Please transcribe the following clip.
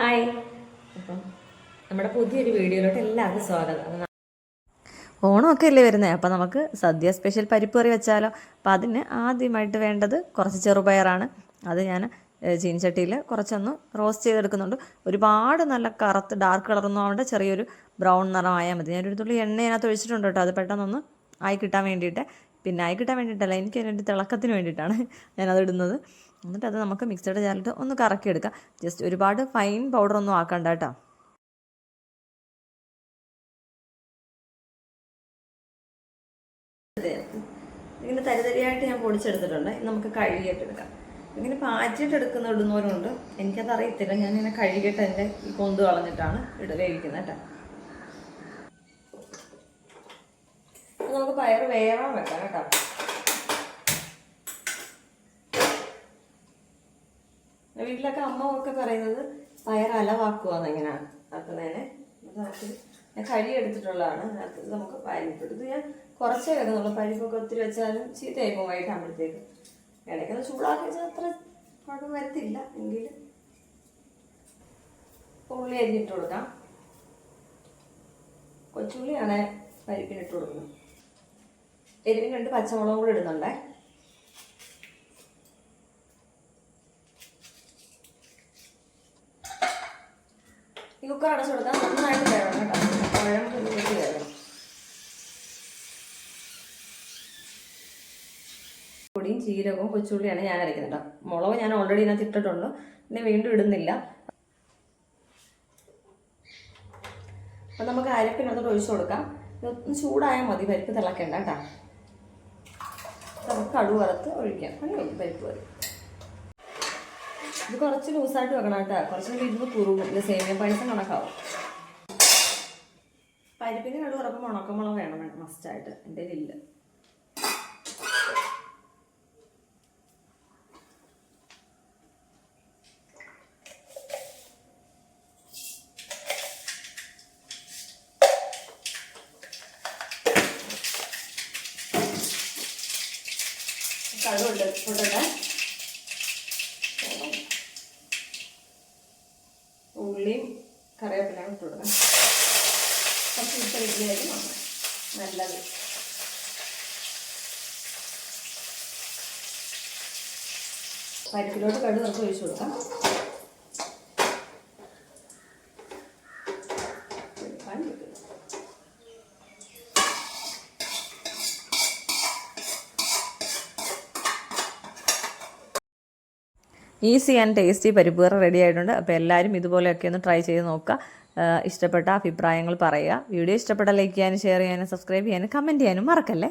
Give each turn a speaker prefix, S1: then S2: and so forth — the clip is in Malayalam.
S1: ഹായ്. അപ്പം നമ്മുടെ പുതിയൊരു വീഡിയോയിലോട്ട് എല്ലാവർക്കും സ്വാഗതം.
S2: ഓണമൊക്കെ അല്ലേ വരുന്നത് അപ്പോൾ നമുക്ക് സദ്യ സ്പെഷ്യൽ പരിപ്പ് കറി വെച്ചാലോ? അപ്പോൾ അതിന് ആദ്യമായിട്ട് വേണ്ടത് കുറച്ച് ചെറുപയറാണ്. അത് ഞാൻ ചീനച്ചട്ടിയിൽ കുറച്ചൊന്ന് റോസ്റ്റ് ചെയ്തെടുക്കുന്നുണ്ട്. ഒരുപാട് നല്ല കറുത്ത് ഡാർക്ക് കളറൊന്നും ആവേണ്ട ചെറിയൊരു ബ്രൗൺ നിറമായാൽ മതി. ഞാനൊരു തുള്ളി എണ്ണ അതിനകത്ത് ഒഴിച്ചിട്ടുണ്ട് കേട്ടോ. അത് പെട്ടെന്നൊന്ന് ആയി കിട്ടാൻ വേണ്ടിയിട്ട് പിന്നെ ആയി കിട്ടാൻ വേണ്ടിയിട്ടല്ല എനിക്ക് അതിന്റെ തിളക്കത്തിന് വേണ്ടിയിട്ടാണ് ഞാനത് ഇടുന്നത്. എന്നിട്ട് അത് നമുക്ക് മിക്സഡ് ജാറിലിട്ട് ഒന്ന് കറക്കി എടുക്കാം ജസ്റ്റ് ഒരുപാട് ഫൈൻ പൗഡറൊന്നും ആക്കണ്ട കേട്ടോ.
S1: ഇങ്ങനെ തരിതരിയായിട്ട് ഞാൻ പൊടിച്ചെടുത്തിട്ടുണ്ട്. നമുക്ക് കഴുകിയിട്ടെടുക്കാം. ഇങ്ങനെ പാറ്റിയിട്ട് എടുക്കുന്ന ഇടുന്നവരുണ്ട്. എനിക്കത് അറിയത്തില്ല ഞാനിങ്ങനെ കഴുകിയിട്ട് എന്റെ ഈ കൊന്ത് കളഞ്ഞിട്ടാണ് ഇട വേവിക്കുന്നത് കേട്ടോ. നമുക്ക് പയർ വേവാൻ വെക്കാം കേട്ടോ. വീട്ടിലൊക്കെ അമ്മ ഒക്കെ പറയുന്നത് പയർ അലവാക്കുവാന്ന് എങ്ങനെയാണ് ആക്കുന്നതിനെ നമുക്ക് ഞാൻ കഴുകി എടുത്തിട്ടുള്ളതാണ്. അടുത്തത് നമുക്ക് പരിപ്പ് ഇത് ഞാൻ കുറച്ചേ വെക്കുന്നുള്ളൂ പരിപ്പൊക്കെ ഒത്തിരി വെച്ചാലും ചീത്തയായി പോകും വൈകിട്ടാകുമ്പോഴത്തേക്ക്. ഇടയ്ക്കൊന്ന് ചൂടാക്കി വെച്ചാൽ അത്ര കുഴപ്പം വരത്തില്ല. എങ്കിൽ ഉള്ളി അരിഞ്ഞിട്ട് കൊടുക്കാം. കൊച്ചുള്ളിയാണ് പരിപ്പിനിട്ട് കൊടുക്കുന്നത്. എരിവിന് രണ്ട് പച്ചമുളകും കൂടി ഇടുന്നുണ്ടേ. ഈ കുക്കർ അടച്ചു കൊടുത്താൽ നന്നായിട്ട് വേണം കേട്ടോ. പഴം കുഞ്ഞു വേണം പൊടിയും ജീരകവും കൊച്ചുള്ളിയാണ് ഞാൻ അരയ്ക്കുന്നത് കേട്ടോ. മുളക് ഞാൻ ഓൾറെഡി ഇതിനകത്ത് ഇട്ടിട്ടുണ്ട്. പിന്നെ വീണ്ടും ഇടുന്നില്ല. അപ്പം നമുക്ക് അരപ്പിനകത്തോട്ട് ഒഴിച്ചു കൊടുക്കാം. ഇതൊന്ന് ചൂടായാൽ മതി. പരിപ്പ് തിളക്കണ്ട കേട്ടോ. നമുക്ക് കടു വറുത്ത് ഒഴിക്കാം അങ്ങനെ പരിപ്പ് കറി. ഇത് കുറച്ച് ലൂസായിട്ട് വെക്കണം കേട്ടോ. കുറച്ചുകൂടി ഇരുന്ന് കുറുകും. ഇത് സേമിയ പായസം കണക്കാവും. പരിപ്പിന് കടു വറക്കുമ്പോൾ ഉണക്കമുളക് വേണം മസ്റ്റായിട്ട്. എന്റെ ഇല്ല കടുവുണ്ട് ഇട്ടോട്ടെ ഉള്ളിയും കറിവേപ്പിലാണ് ഇട്ട് കുറച്ച് ഇട്ട ഇഡ്ഡലിയായിരിക്കും നല്ലത്. പരിപ്പിലോട്ട് കടുക് നമുക്ക് ഒഴിച്ചു കൊടുക്കാം.
S2: ഈസി ആൻഡ് ടേസ്റ്റി പരിപ്പ് കറി റെഡി ആയിട്ടുണ്ട്. അപ്പോൾ എല്ലാവരും ഇതുപോലെയൊക്കെ ഒന്ന് ട്രൈ ചെയ്ത് നോക്കുക. ഇഷ്ടപ്പെട്ട അഭിപ്രായങ്ങൾ പറയുക. വീഡിയോ ഇഷ്ടപ്പെട്ട ലൈക്ക് ചെയ്യാനും ഷെയർ ചെയ്യാനും സബ്സ്ക്രൈബ് ചെയ്യാനും കമന്റ് ചെയ്യാനും മറക്കല്ലേ?